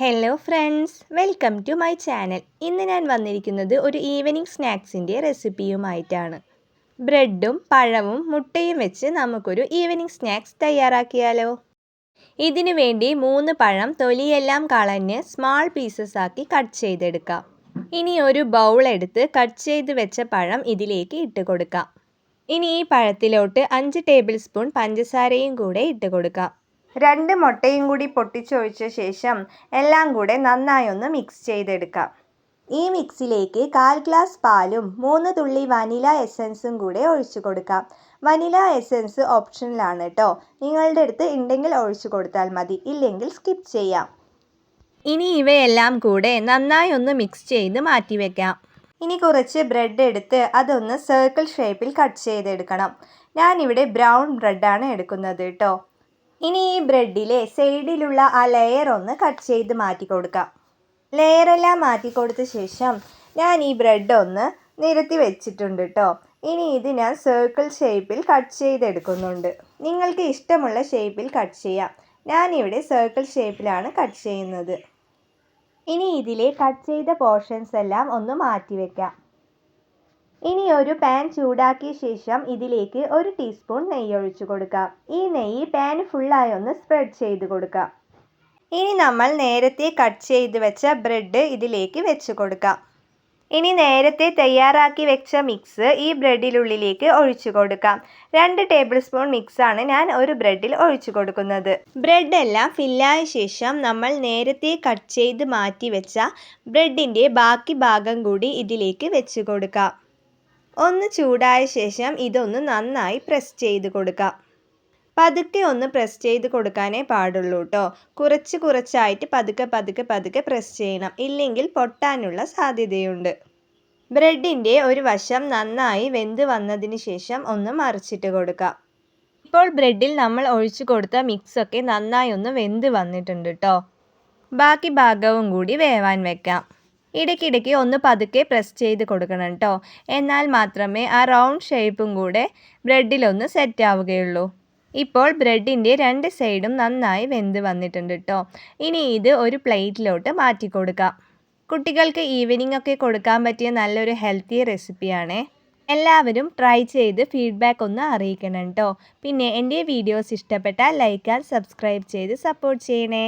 Hello friends welcome to my channel ഇന്ന് ഞാൻ വന്നിരിക്കുന്നത് ഒരു ഈവനിങ് സ്നാക്സിന്റെ റെസിപ്പിയുമായിട്ടാണ് ബ്രെഡും പഴവും മുട്ടയും വെച്ച് നമുക്കൊരു ഈവനിങ് സ്നാക്സ് തയ്യാറാക്കിയാലോ? ഇതിനു വേണ്ടി മൂന്ന് പഴം തൊലിയെല്ലാം കളഞ്ഞ് സ്മാൾ പീസസ് ആക്കി കട്ട് ചെയ്തെടുക്കാം. ഇനി ഒരു ബൗൾ എടുത്ത് കട്ട് ചെയ്ത് വെച്ച പഴം ഇതിലേക്ക് ഇട്ട് കൊടുക്കാം. ഇനി ഈ പഴത്തിലോട്ട് അഞ്ച് ടേബിൾ സ്പൂൺ പഞ്ചസാരയും കൂടെ ഇട്ട് കൊടുക്കാം. രണ്ട് മുട്ടയും കൂടി പൊട്ടിച്ചൊഴിച്ച ശേഷം എല്ലാം കൂടെ നന്നായി ഒന്ന് മിക്സ് ചെയ്തെടുക്കാം. ഈ മിക്സിലേക്ക് കാൽ ഗ്ലാസ് പാലും മൂന്ന് തുള്ളി വനില എസൻസും കൂടെ ഒഴിച്ചു കൊടുക്കാം. വനില എസൻസ് ഓപ്ഷനിലാണ് കേട്ടോ നിങ്ങളുടെ അടുത്ത് ഉണ്ടെങ്കിൽ ഒഴിച്ചു കൊടുത്താൽ മതി. ഇല്ലെങ്കിൽ സ്കിപ്പ് ചെയ്യാം. ഇനി ഇവയെല്ലാം കൂടെ നന്നായി ഒന്ന് മിക്സ് ചെയ്ത് മാറ്റി വെക്കാം. ഇനി കുറച്ച് ബ്രെഡ് എടുത്ത് അതൊന്ന് സർക്കിൾ ഷേപ്പിൽ കട്ട് ചെയ്തെടുക്കണം. ഞാനിവിടെ ബ്രൗൺ ബ്രെഡാണ് എടുക്കുന്നത് കേട്ടോ ഇനി ഈ ബ്രെഡിലെ സൈഡിലുള്ള ആ ലെയർ ഒന്ന് കട്ട് ചെയ്ത് മാറ്റി കൊടുക്കാം. ലെയറെല്ലാം മാറ്റി കൊടുത്ത ശേഷം ഞാൻ ഈ ബ്രെഡ് ഒന്ന് നിരത്തി വെച്ചിട്ടുണ്ട് കേട്ടോ ഇനി ഇത് ഞാൻ സർക്കിൾ ഷേപ്പിൽ കട്ട് ചെയ്തെടുക്കുന്നുണ്ട്. നിങ്ങൾക്ക് ഇഷ്ടമുള്ള ഷേപ്പിൽ കട്ട് ചെയ്യാം. ഞാനിവിടെ സർക്കിൾ ഷേപ്പിലാണ് കട്ട് ചെയ്യുന്നത്. ഇനി ഇതിലെ കട്ട് ചെയ്ത പോർഷൻസ് എല്ലാം ഒന്ന് മാറ്റി വെക്കാം. ഇനി ഒരു പാൻ ചൂടാക്കിയ ശേഷം ഇതിലേക്ക് ഒരു ടീസ്പൂൺ നെയ്യ് ഒഴിച്ചു കൊടുക്കാം. ഈ നെയ്യ് പാൻ ഫുള്ളായി ഒന്ന് സ്പ്രെഡ് ചെയ്ത് കൊടുക്കാം. ഇനി നമ്മൾ നേരത്തെ കട്ട് ചെയ്ത് വെച്ച ബ്രെഡ് ഇതിലേക്ക് വെച്ച് കൊടുക്കാം. ഇനി നേരത്തെ തയ്യാറാക്കി വെച്ച മിക്സ് ഈ ബ്രെഡിനുള്ളിലേക്ക് ഒഴിച്ചു കൊടുക്കാം. രണ്ട് ടേബിൾ സ്പൂൺ മിക്സാണ് ഞാൻ ഒരു ബ്രെഡിൽ ഒഴിച്ചു കൊടുക്കുന്നത്. ബ്രെഡ് എല്ലാം ഫില്ലായ ശേഷം നമ്മൾ നേരത്തെ കട്ട് ചെയ്ത് മാറ്റി വെച്ച ബ്രെഡിന്റെ ബാക്കി ഭാഗം കൂടി ഇതിലേക്ക് വെച്ച് കൊടുക്കാം. ഒന്ന് ചൂടായ ശേഷം ഇതൊന്ന് നന്നായി പ്രസ് ചെയ്ത് കൊടുക്കാം. പതുക്കെ ഒന്ന് പ്രസ് ചെയ്ത് കൊടുക്കാനേ പാടുള്ളൂ കേട്ടോ കുറച്ച് കുറച്ചായിട്ട് പതുക്കെ പതുക്കെ പതുക്കെ പ്രസ് ചെയ്യണം. ഇല്ലെങ്കിൽ പൊട്ടാനുള്ള സാധ്യതയുണ്ട്. ബ്രെഡിന്റെ ഒരു വശം നന്നായി വെന്ത് വന്നതിന് ശേഷം ഒന്ന് മറിച്ചിട്ട് കൊടുക്കാം. ഇപ്പോൾ ബ്രെഡിൽ നമ്മൾ ഒഴിച്ചു കൊടുത്ത മിക്സൊക്കെ നന്നായി ഒന്ന് വെന്ത് വന്നിട്ടുണ്ട് കേട്ടോ ബാക്കി ഭാഗവും കൂടി വേവാൻ വെക്കാം. ഇടയ്ക്കിടയ്ക്ക് ഒന്ന് പതുക്കെ പ്രസ് ചെയ്ത് കൊടുക്കണം കേട്ടോ എന്നാൽ മാത്രമേ ആ റൗണ്ട് ഷേപ്പും കൂടെ ബ്രെഡിലൊന്ന് സെറ്റ് ആവുകയുള്ളൂ. ഇപ്പോൾ ബ്രെഡിന്റെ രണ്ട് സൈഡും നന്നായി വെന്ത് വന്നിട്ടുണ്ട് കേട്ടോ ഇനി ഇത് ഒരു പ്ലേറ്റിലോട്ട് മാറ്റി കൊടുക്കാം. കുട്ടികൾക്ക് ഈവനിംഗ് ഒക്കെ കൊടുക്കാൻ പറ്റിയ നല്ലൊരു ഹെൽത്തി റെസിപ്പിയാണേ എല്ലാവരും ട്രൈ ചെയ്ത് ഫീഡ്ബാക്ക് ഒന്ന് അറിയിക്കണം കേട്ടോ പിന്നെ എന്റെ വീഡിയോസ് ഇഷ്ടപ്പെട്ടാൽ ലൈക്ക് ആൻഡ് സബ്സ്ക്രൈബ് ചെയ്ത് സപ്പോർട്ട് ചെയ്യണേ.